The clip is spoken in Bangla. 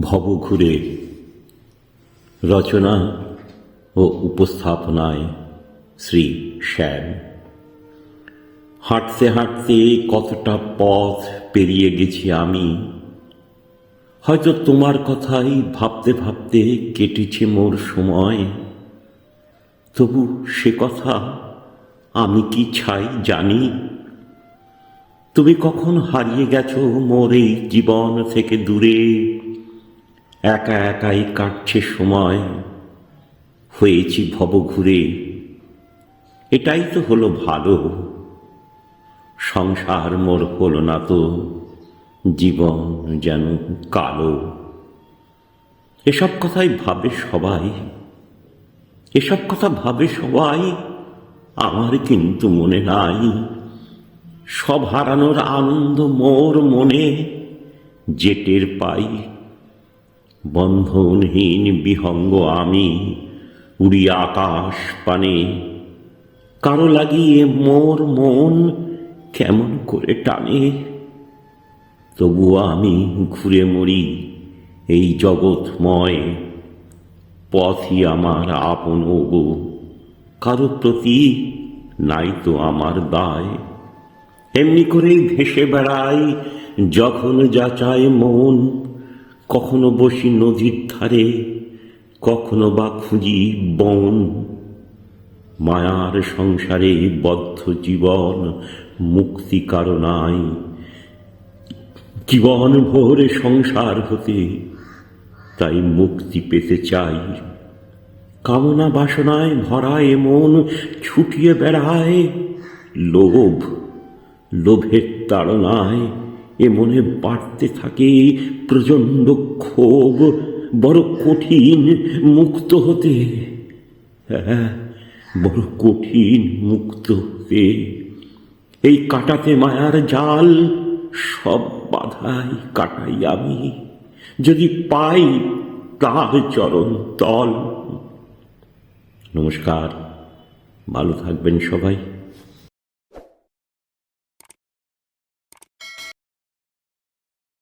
ভবঘুরে। রচনা ও উপস্থাপনায় শ্রী শ্যাম। হাঁটতে হাঁটতে কতটা পথ পেরিয়ে গেছি আমি, হয়তো তোমার কথাই ভাবতে ভাবতে কেটেছে মোর সময়। তবু সে কথা আমি কি ছাই জানি? তুমি কখন হারিয়ে গেছো মোর এই জীবন থেকে দূরে? একা একাই কাটছে সময়, হয়েছি ভব ঘুরে। এটাই তো হলো ভালো। সংসার মোর হলো না তো, জীবন যেন কালো। এসব কথাই ভাবে সবাই। এসব কথা ভাবে সবাই, আমার কিন্তু মনে নাই। সব হারানোর আনন্দ মোর মনে, জেটের পাই বন্ধনহীন বিহঙ্গ আমি উড়ি আকাশ পানে। কারও লাগিয়ে মোর মন কেমন করে টানে? তবুও আমি ঘুরে মরি এই জগৎময় পথই আমার আপন গো কারও প্রতি নাই তো আমার দায়। এমনি করেই ভেসে বেড়াই যখন যা চায় মন। কখনো বসি নদীর ধারে, কখনো বা খুঁজি বন। মায়ার সংসারে বদ্ধ জীবন মুক্তি কারণাই জীবন ভোরে সংসার হতে তাই মুক্তি পেতে চাই। কামনা বাসনায় ভরা এ মন ছুটিয়ে বেড়ায়, লোভ, লোভের তাড়নায় এ মনে বাড়তে থাকে প্রচণ্ড ক্ষোভ, বড় কঠিন মুক্ত হতে। হ্যাঁ বড় কঠিন মুক্ত হতে। এই কাটাতে মায়ার জাল, সব বাধাই কাটাই আমি। যদি পাই তার চরণ তল। নমস্কার, ভালো থাকবেন সবাই।